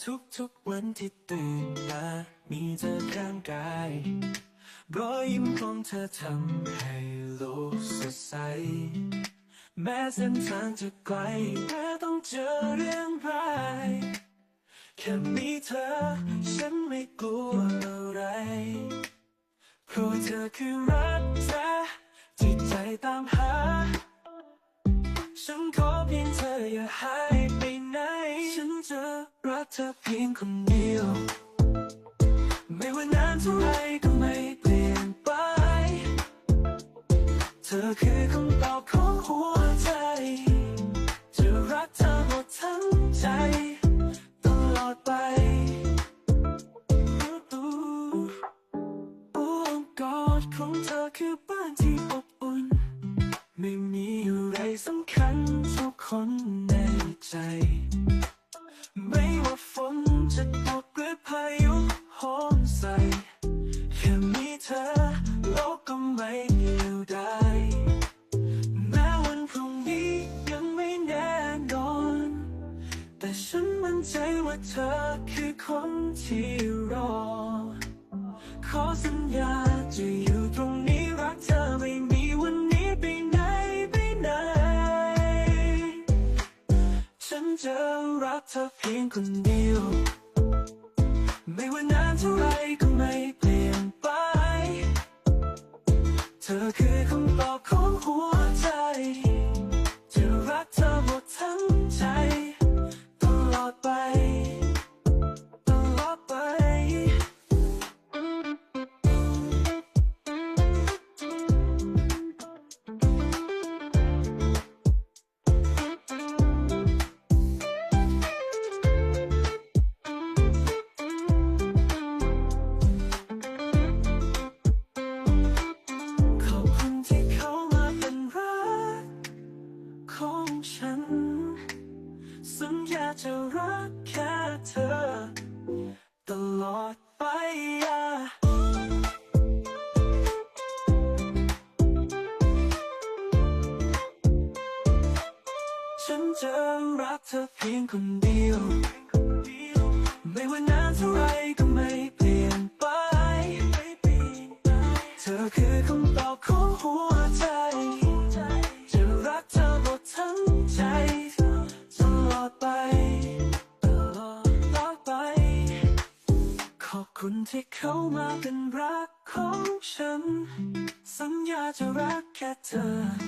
ทุกๆวันที่ตื่นมามีเธอข้างกายรอยยิ้มของเธอทำให้โลกสดใส แม้เส้นทางจะไกลแม้ต้องเจอเรื่องร้ายแค่มีเธอ ฉันไม่กลัวอะไรเพราะเธอคือรักแท้ที่ใจตามหา ฉันขอเพียงเธออย่าหาย เธอเพียงคนเดียว ไม่ว่านานเท่าไรก็ไม่เปลี่ยนไป เธอคือคำตอบของหัวใจ จะรักเธอหมดทั้งใจ ตลอดไปอู้อู้กอดของเธอคือบ้านที่อบอุ่น ไม่มีอะไรสำคัญท่าคนในใจ มั่นใจว่าเธอคือคนที่รอ ขอสัญญาจะอยู่ตรงนี้รักเธอไม่มีวันนี้ไปไหนไปไหน ฉันจะรักเธอเพียงคนเดียว ไม่ว่านานเท่าไรก็ไม่เปลี่ยนไป เธอคือคำตอบของหัวใจ จะรักแค่เธอ ตลอดไปอะฉันจะรักเธอเพียงคนเดียว ไม่ว่านานเท่าไรก็ไม่เปลี่ยนไป เธอคือคำ คุณที่เข้ามาเป็นรักของฉัน สัญญาจะรักแค่เธอ